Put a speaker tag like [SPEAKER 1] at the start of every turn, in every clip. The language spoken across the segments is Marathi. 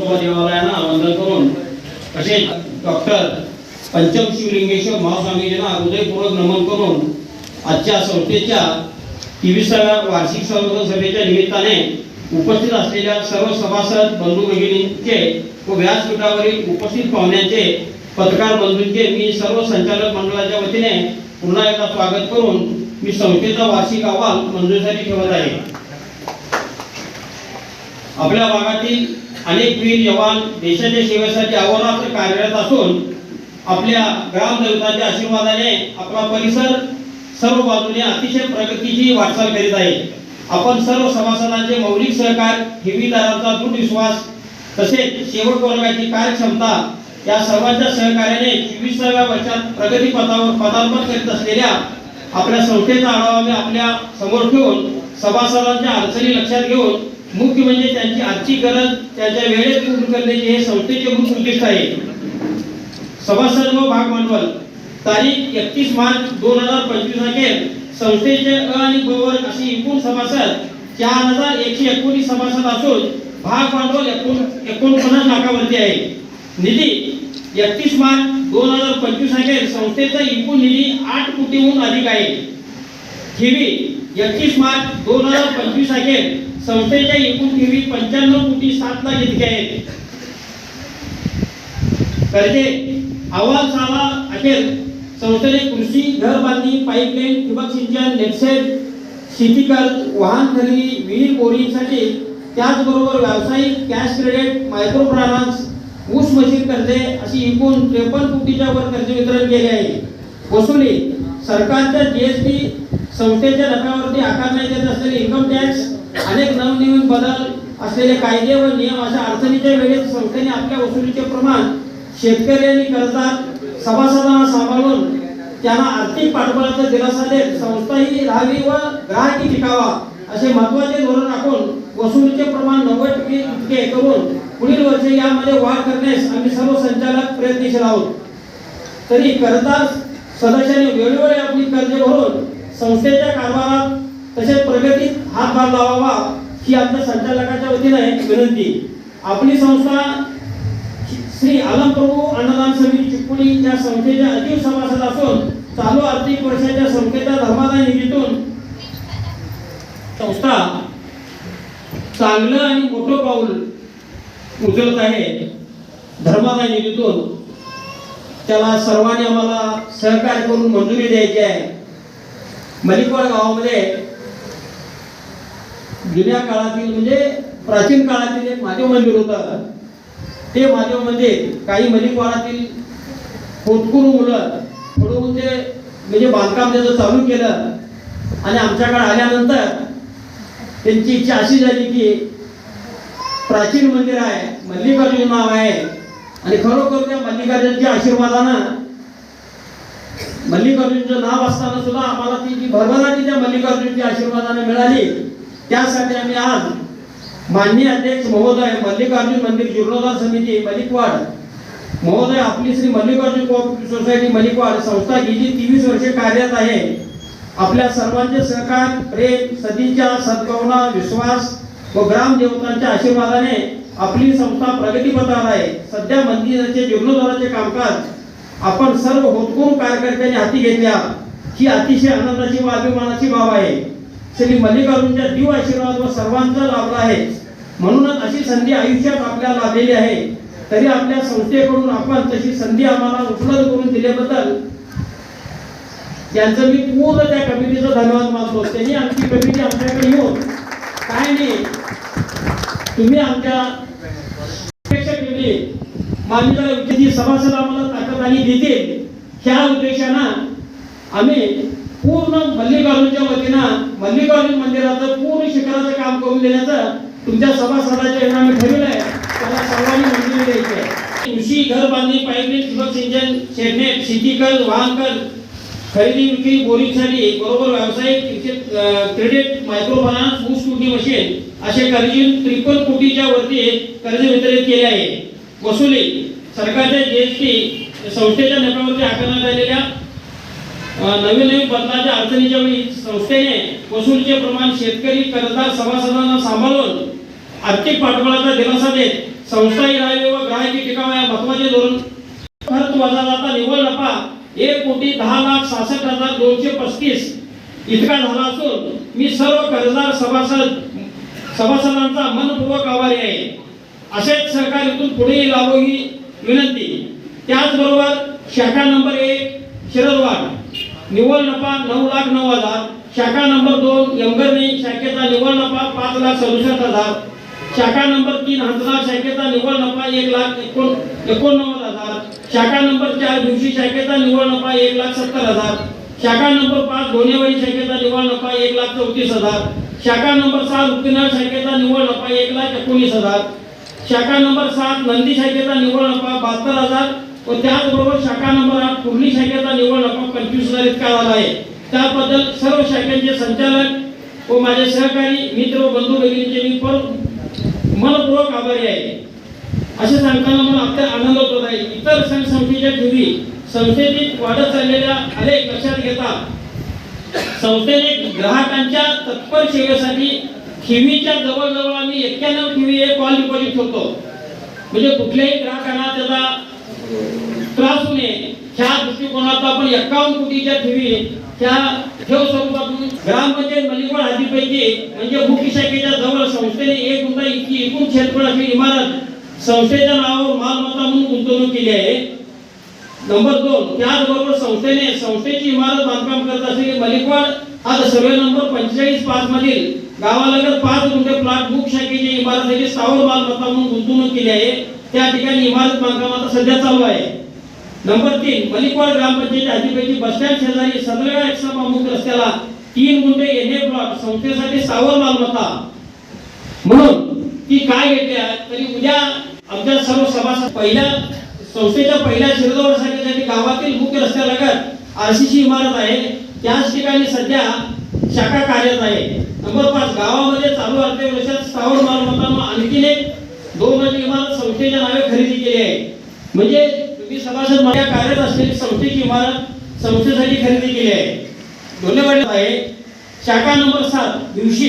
[SPEAKER 1] तुकोबा देवालयांना वंदन करून तसेच डॉक्टर पंचम शिवलिंगेश्वर महास्वामीजींना हृदयपूर्वक नमन करून आजच्या संस्थेच्या तेविसाव्या वार्षिक संवर्धन सभेच्या निमित्ताने उपस्थित असलेल्या सर्व सभासद बंधू भगिनींचे व व्यासपीठावरील उपस्थित पाहुण्यांचे पत्रकार बंधूंचे मी सर्व संचालक मंडळाच्या वतीने पुन्हा एकदा स्वागत करून मी संस्थेचा वार्षिक अहवाल मंजुरीसाठी ठेवत आहे. आपल्या भागातील अनेक वीर जवान देशाच्या सेवेसाठी अहोरात्र कार्यरत असून आपल्या ग्रामदेवताच्या आशीर्वादाने आपला परिसर सर्व बाजूने अतिशय प्रगतीची वाटचाल करीत आहे. आपण सर्व सभासदांचे मौलिक सहकार ठेवीदारांचा दृढ विश्वास तसेच सेवक वर्गाची कार्यक्षमता या सर्वांच्या सहकार्याने चोवीसाव्या वर्षात प्रगती पथावर पदार्पण करीत असलेल्या आपल्या संस्थेचा आढावा मी आपल्यासमोर ठेवून सभासदांच्या अडचणी लक्षात घेऊन मुख्य म्हणजे त्यांची आजची गरज त्यांच्या वेळेत पूर्ण करण्याची हे संस्थेचे मुख्य उद्दिष्ट आहे. सभासद व भाग भांडवल तारीख एकतीस मार्च दोन हजार पंचवीस अखेर संस्थेचे अ आणि ब वर्ग अशी एकूण सभासद चार हजार एकशे एकोणीस सभासद असून भाग भांडवल एकूण एकोणपन्नास लाखावरती आहे. निधी एकतीस मार्च दोन हजार पंचवीस अखेर संस्थेचा एकूण निधी आठ कोटीहून अधिक आहे. ठेवी एकतीस मार्च दोन हजार पंचवीस अखेर संस्थेच्या एकूण ठेवी पंच्याण्णव कोटी सात लाख इतके आहेत. कर्जे अहवाल साला अखेर संस्थेने कृषी घर बांधणी पाईपलाईन ठिबक सिंचन नेटसेट शेती कर्ज वाहन खरेदी विहीर बोरिंगसाठी त्याचबरोबर व्यावसायिक कॅश क्रेडिट मायक्रो फायनान्स ऊस मशीन कर्जे अशी एकूण त्रेपन्न कोटीच्या वर कर्ज वितरण केले आहे. वसुली सरकारच्या जीएसटी संस्थेच्या नफ्यावरती आकारण्यात येत असलेले इन्कम टॅक्स अनेक नवनवीन बदल असलेले कायदे व नियम अशा अडचणीच्या वेळेत संस्थेने आपल्या वसुलीचे प्रमाण शेतकरी आणि सभासदांना सांभाळून त्यांना आर्थिक पाठबळाचा दिलासा देत संस्था ही राहावी व ग्राहकी टिकावा असे महत्त्वाचे धोरण राखून वसुलीचे प्रमाण नव्वद टक्के इतके करून पुढील वर्षी यामध्ये वाढ करण्यास आम्ही सर्व संचालक प्रयत्नशील आहोत. तरी करता सदस्यांनी वेळोवेळी आपली कर्जे भरून संस्थेच्या कारभारात तसेच प्रगतीत हातभार लावावा ही आमच्या संचालकाच्या वतीने विनंती. आपली संस्था श्री आलम प्रभू अन्नदान समिती चिपळूण या संस्थेच्या अजीव सभासद असून चालू आर्थिक वर्षाच्या संस्थेच्या धर्मादाय निधीतून संस्था चांगलं आणि मोठं पाऊल उचलत आहे धर्मादाय निधीतून. त्याला सर्वांनी आम्हाला सहकार्य करून मंजुरी द्यायची आहे. मलिकवाड गावामध्ये जुन्या काळातील म्हणजे प्राचीन काळातील एक महादेव मंदिर होतं ते महादेव मंदिर काही मलिकवाडातील होतकुरू मुलं थोडं ते म्हणजे बांधकाम त्याचं चालू केलं. आणि आमच्याकडे आल्यानंतर त्यांची इच्छा अशी झाली की प्राचीन मंदिर आहे मल्लिकार्जुन नाव आहे. आणि खरोखर त्या मल्लिकार्जुनच्या आशीर्वादानं मल्लिकार्जुनचं नाव असताना सुद्धा आम्हाला ती जी भरभराटी त्या मल्लिकार्जुनच्या आशीर्वादाने मिळाली. त्यासाठी आम्ही आज माननीय अध्यक्ष महोदय मल्लिकार्जुन मंदिर जीर्णोद्धार समिती मलिकवाड महोदय आपली श्री मल्लिकार्जुन कोऑपरेटिव्ह सोसायटी मलिकवाड संस्था गेली तेवीस वर्षे कार्यरत आहे आपल्या सर्वांचे सहकार प्रेम सदीच्या सद्भावना विश्वास व ग्रामदेवतांच्या आशीर्वादाने आपली संस्था प्रगतीपथावर आहे. सध्या मंदिराचे जीर्णोद्धाराचे कामकाज आपण सर्व होतकरून कार्यकर्त्यांनी हाती घेतल्या. ही अतिशय आनंदाची व अभिमानाची बाब आहे. श्री मल्लिकार्जुनच्या दिव आशीर्वाद व सर्वांचा लाभला आहे. म्हणूनच अशी संधी आयुष्यात आपल्याला लाभलेली आहे. तरी आपल्या संस्थेकडून आपण तशी संधी आम्हाला उपलब्ध करून दिल्याबद्दल त्यांचं मी पूर्ण त्या कमिटीचा धन्यवाद मानतो. त्यांनी आमची कमिटी आमच्याकडे येऊन काय नाही तुम्ही आमच्या अपेक्षा केली. मान्यता जी सभासद आम्हाला ताकद आणि देतील ह्या उद्देशानं आम्ही पूर्ण मल्लिकार्जुनच्या वतीनं मल्लिकार्जुन मंदिराचं पूर्ण शिखराचं काम करून देण्याचं तुमच्या सभासदाच्या आम्ही ठरवलं आहे. त्याला सर्वांनी मंजुरी द्यायची आहे. कृषी घर बांधणी पाईपलाईन ठिबक सिंचन शेडनेट शेती वाहनकर वाहन खरेदी विक्री बोरिंगसाठी बरोबर व्यावसायिक क्रेडिट मायक्रो फायनान्स ऊस तुटी मशीन असे कर्ज त्रिपन्न कोटीच्या वरती कर्ज वितरित केले आहे. वसुली सरकारच्या जीएसटी संस्थेच्या नफ्यावरती आकारण्यात आलेल्या नवीन नवीन बदलाच्या अडचणीच्या वेळी संस्थेने वसूलीचे प्रमाण शेतकरी कर्जदार सभासदांना सांभाळून आर्थिक पाठबळाचा दिलासा देत संस्थाही राहावे व ग्राहकी टिकावा या महत्त्वाचे धोरण. खर्च वजा जाता निव्वळ नफा एक कोटी दहा लाख सहासष्ट हजार दोनशे पस्तीस इतका झाला असून मी सर्व कर्जदार सभासद सभासदांचा मनपूर्वक आभारी आहे. असेच सरकार इथून पुढेही लावो ही विनंती. त्याचबरोबर शाखा नंबर एक शिरदवाड. निव्वळ नफा नऊ लाख नऊ हजार. शाखा नंबर दोन यमगर्णी शाखेचा निव्वळ नफा पाच लाख सदुसष्ट हजार. शाखा नंबर तीन हंसनाळ शाखेचा निव्वळ नफा एक लाख एकोण एकोणनव्वद हजार. शाखा नंबर चार दिवशी शाखेचा निव्वळ नफा एक लाख सत्तर हजार. शाखा नंबर पाच धोनेवाडी शाखेचा निव्वळ नफा एक लाख चौतीस हजार. शाखा नंबर सात रुक्मिनाळ शाखेचा निव्वळ नफा एक लाख एकोणीस हजार. शाखा नंबर सात नंदी शाखेचा निव्वळ नफा बहात्तर हजार. व त्याचबरोबर शाखा नंबर आठ पूर्णी शाखेचा निव्वळ नफा पंचवीस हजार इतका झाला आहे. त्याबद्दल सर्व शाखांचे संचालक व माझे सहकारी मित्र व बंधू भगिनीचे मी पर मनपूर्वक आभारी आहे. असे सांगताना मला अत्यंत आनंद होत आहे. इतर संघ संस्थेच्या ठेवी संस्थेतील वाढत चाललेल्या अनेक लक्षात घेता संस्थेने ग्राहकांच्या तत्पर सेवेसाठी ठेवीच्या जवळजवळ आम्ही एक्क्याण्णव ठेवी हे कॉल डिपॉझिट होतो म्हणजे कुठल्याही ग्राहकांना त्याचा त्रास होऊ नये ह्या दृष्टिकोनात आपण एकावन्न कोटीच्या ठेवी त्या ठेव स्वरूपातून ग्रामपंचायत मलिकवाड आदीपैकी म्हणजे मुख्य शाखेच्या जवळ संस्थेने एक गुंठा इतकी एकूण क्षेत्रफळ इमारत संस्थेच्या नावावर मालमत्ता म्हणून गुंतवणूक केली आहे. नंबर दोन त्याचबरोबर संस्थेने संस्थेची इमारत बांधकाम करत असलेली मलिकवाड आता सर्वे नंबर पंचेचाळीस पाच मधील गावालगत पाच गुंठे प्लॉट मुख्य शाखेची इमारतीची स्थावर मालमत्ता म्हणून गुंतवणूक केली आहे. त्या ठिकाणी इमारत बांधकाम आता सध्या चालू आहे. नंबर तीन मलिकवाड ग्रामपंचायत हद्दीपैकी बसस्टँड शेजारी सदरगा एक्सा मुख रस्त्याला तीन गुंठे एन ए ब्लॉक संस्थेसाठी सावर मालमत्ता म्हणून ती काय घेतल्या तरी उद्या आमच्या सर्व सभासद पहिल्या संस्थेच्या पहिल्या शिरदोड शाखेसाठी गावातील मुख्य रस्त्यालगत आरसीसी इमारत आहे. त्याच ठिकाणी सध्या शाखा कार्यरत आहे. नंबर पाच गावामध्ये चालू अर्थव्यवस्थेत वर्षात स्थावर मालमत्ता आणखीन एक दोन इमारत संस्थेच्या नावे खरेदी केली आहे. म्हणजे तुम्ही सभासद माझ्या कार्यरत असलेली संस्थेची इमारत संस्थेसाठी खरेदी केली आहे. धन्यवाद आहे शाखा नंबर सात दिवशी.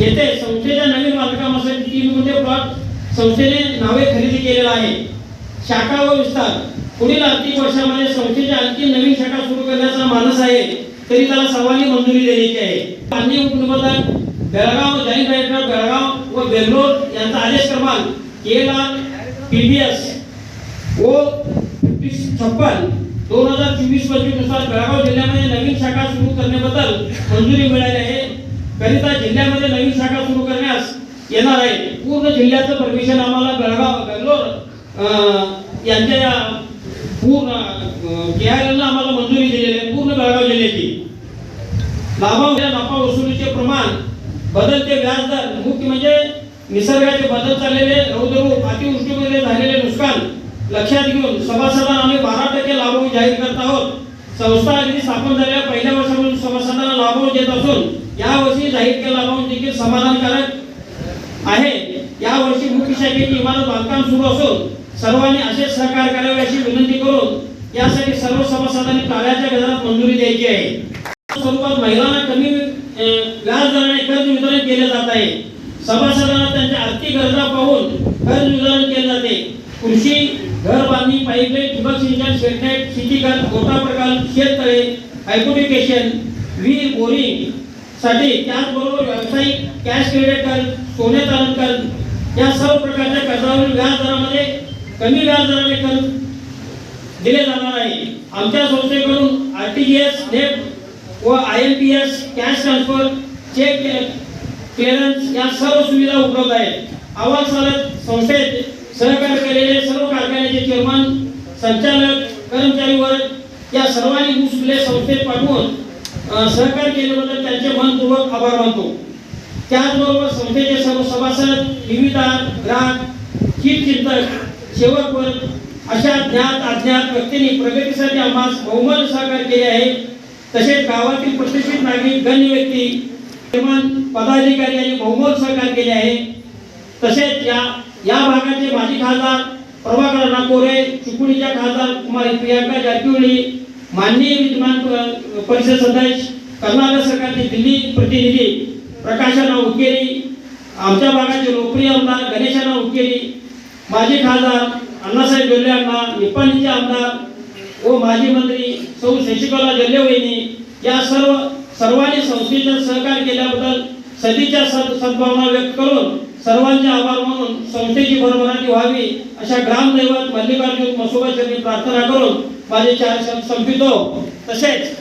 [SPEAKER 1] येथे संस्थेच्या नवीन बांधकामासाठी तीन गुंठे प्लॉट संस्थेने नावे खरेदी केलेला आहे? शाखा व विस्तार. पुढील आर्थिक वर्षामध्ये संस्थेची आणखी नवीन शाखा सुरू करण्याचा मानस आहे तरी त्याला सर्वांनी मंजुरी देण्याची आहे. पाणी उपनिबंधक बेळगाव जॉईंट बेळगाव व बेंगलोर यांचा आदेश क्रमांक K R P B S O छप्पन दोन हजार चोवीस पंचवीसनुसार बेळगाव जिल्ह्यामध्ये नवीन शाखा सुरू करण्याबद्दल मंजुरी मिळाली आहे. करिता जिल्ह्यामध्ये नवीन शाखा सुरू करण्यास येणार आहे. पूर्ण जिल्ह्याचं परमिशन आम्हाला बेळगाव बेंगलोर यांच्या या पूर्ण के आर एलला आम्हाला मंजुरी दिलेली आहे. पूर्ण बेळगाव जिल्ह्याची. लाभांश नफा वसुलीचे प्रमाण बदलते व्याजदर मुख्य म्हणजे निसर्गाचे बदल चाललेले रौद्ररूप अतिवृष्टीमध्ये झालेले नुकसान लक्षात घेऊन सभासदांना आम्ही बारा टक्के लाभांश जाहीर करत आहोत. संस्था अगदी स्थापन झालेल्या पहिल्या वर्षापासून सभासदांना लाभांश देत असून यावर्षी जाहीर केला लाभांश देखील समाधानकारक आहे. यावर्षी मुख्य शाखेची इमारत बांधकाम सुरू असून सर्वांनी असेच सहकार्य करावे अशी विनंती करून यासाठी सर्व सभासदांनी टाळ्याच्या गजरात मंजुरी द्यायची आहे. स्वरूपात महिलांना कमी व्याजदराने कर्ज वितरण केले जात आहे. सभासदांना त्यांच्या आर्थिक गरजा पाहून घर वितरण केले जाते. कृषी घर बांधणी पाईपलाईन ठिबक सिंचन शेडनेट शेती गोटा प्रकार शेततळे हायपोटिकेशन वीर बोरिंगसाठी त्याचबरोबर व्यावसायिक कॅश क्रेडिट कर सोने तारण कर या सर्व प्रकारच्या कर्जावरील व्याजदरामध्ये कमी व्याजदराने कर्ज दिले जाणार आहे. आमच्या संस्थेकडून R T G S net व I M P S cash transfer cheque clearance या सर्व सुविधा उपलब्ध आहेत. आवाज चालक संस्थेत सहकार्य केलेले सर्व कारखान्याचे चेअरमन संचालक कर्मचारी वर्ग या सर्वांनी घुसले संस्थेत पाठवून सहकार्य केल्याबद्दल त्यांचे मनपूर्वक आभार मानतो. त्याचबरोबर संस्थेचे सर्व सभासद ठेवीदार ग्राहक हितचिंतक सेवक वर्ग अशा ज्ञात अज्ञात व्यक्तींनी प्रगतीसाठी आम्हाला बहुमत सहकार्य केले आहे. तसेच गावातील प्रतिष्ठित नागरिक गण्य व्यक्ती पदाधिकारी यांनी बहुमत सहकार्य केले आहे. तसेच या या भागाचे माजी खासदार प्रभाकर अण्णा कोरे खासदार कुमारी प्रियांका जारकिहोळी माननीय विद्यमान प- परिषद सदस्य कर्नाटक सरकारचे दिल्ली प्रतिनिधी प्रकाशराव उकेरी आमच्या भागाचे लोकप्रिय आमदार गणेशांना उकेरी माजी खासदार अण्णासाहेब जोल्ले अण्णा निपाणीचे आमदार व माजी मंत्री सौ शशिकला जल्लेवहिनी या सर्व सर्वांनी संस्थेचा सहकार्य केल्याबद्दल सदीच्या सद सद्भावना व्यक्त करून सर्वांचे आभार मानून संस्थेची भरभराटी व्हावी अशा ग्रामदैवत मल्लिकार्जुन मसोबा प्रार्थना करून माझे चार शब्द संपितो तसेच